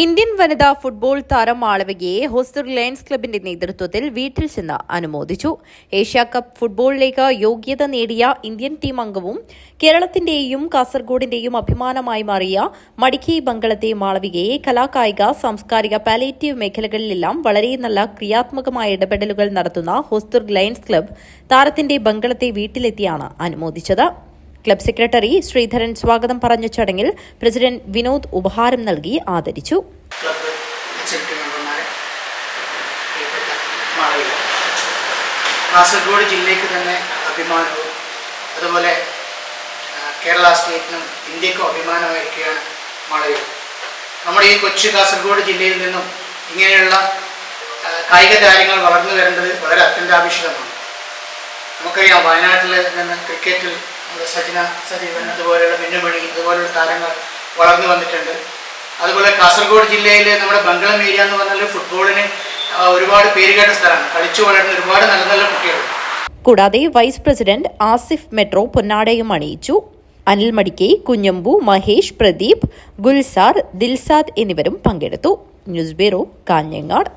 Indian വനിതാ football താരം മാളവികയെ ഹോസ്റ്റർ lions ക്ലബിന്റെ നേതൃത്വത്തിൽ വീട്ടിൽ ചെന്ന് അനുമോദിച്ചു. ഏഷ്യ കപ്പ് ഫുട്ബോളിലേക്ക് യോഗ്യത നേടിയ ഇന്ത്യൻ ടീം അംഗവും കേരളത്തിന്റെയും കാസർഗോഡിന്റെയും അഭിമാനമായി മാറിയ മടിക്കൈ ബംഗളത്തെ മാളവികയെ കലാകായിക സാംസ്കാരിക പാലേറ്റീവ് മേഖലകളിലെല്ലാം വളരെ നല്ല ക്രിയാത്മകമായ ഇടപെടലുകൾ നടത്തുന്ന ഹോസ്റ്റർ ലയൺസ് ക്ലബ് താരത്തിന്റെ ബംഗളത്തെ വീട്ടിലെത്തിയാണ് അനുമോദിച്ചത്. ക്ലബ് സെക്രട്ടറി ശ്രീധരൻ സ്വാഗതം പറഞ്ഞ ചടങ്ങിൽ പ്രസിഡന്റ് വിനോദ് ഉപഹാരം നൽകി ആദരിച്ചു. കാസർഗോഡ് ജില്ലയ്ക്ക് തന്നെ അഭിമാനവും അതുപോലെ കേരള സ്റ്റേറ്റിനും ഇന്ത്യക്കും അഭിമാനമായിരിക്കുകയാണ് മാളവിക. നമ്മുടെ ഈ കൊച്ചു കാസർഗോഡ് ജില്ലയിൽ നിന്നും ഇങ്ങനെയുള്ള കായിക താരങ്ങൾ വളർന്നു വരേണ്ടത് വളരെ അത്യന്താപേക്ഷിതമാണ്. നമുക്കറിയാം വയനാട്ടിൽ നിന്ന് ക്രിക്കറ്റിൽ നമ്മുടെ സജിന സജീവൻ അതുപോലെയുള്ള മിന്നുമണി ഇതുപോലുള്ള താരങ്ങൾ വളർന്നു വന്നിട്ടുണ്ട്. അതുപോലെ കാസർഗോഡ് ജില്ലയിൽ നമ്മുടെ ബംഗളം ഏരിയ എന്ന് പറഞ്ഞാൽ ഫുട്ബോളിന് ഒരുപാട് ഒരുപാട് പേരുകേട്ട സ്ഥലമാണ്. കളിച്ചു വളരുന്ന ഒരുപാട് നല്ല നല്ല കുട്ടികളുണ്ട്. കൂടാതെ വൈസ് പ്രസിഡന്റ് ആസിഫ് മെട്രോ പൊന്നാടയും അണിയിച്ചു. അനിൽ മടിക്കെ കുഞ്ഞമ്പു മഹേഷ് പ്രദീപ് ഗുൽസാർ ദിൽസാദ് എന്നിവരും പങ്കെടുത്തു. News bureau Kanhangad.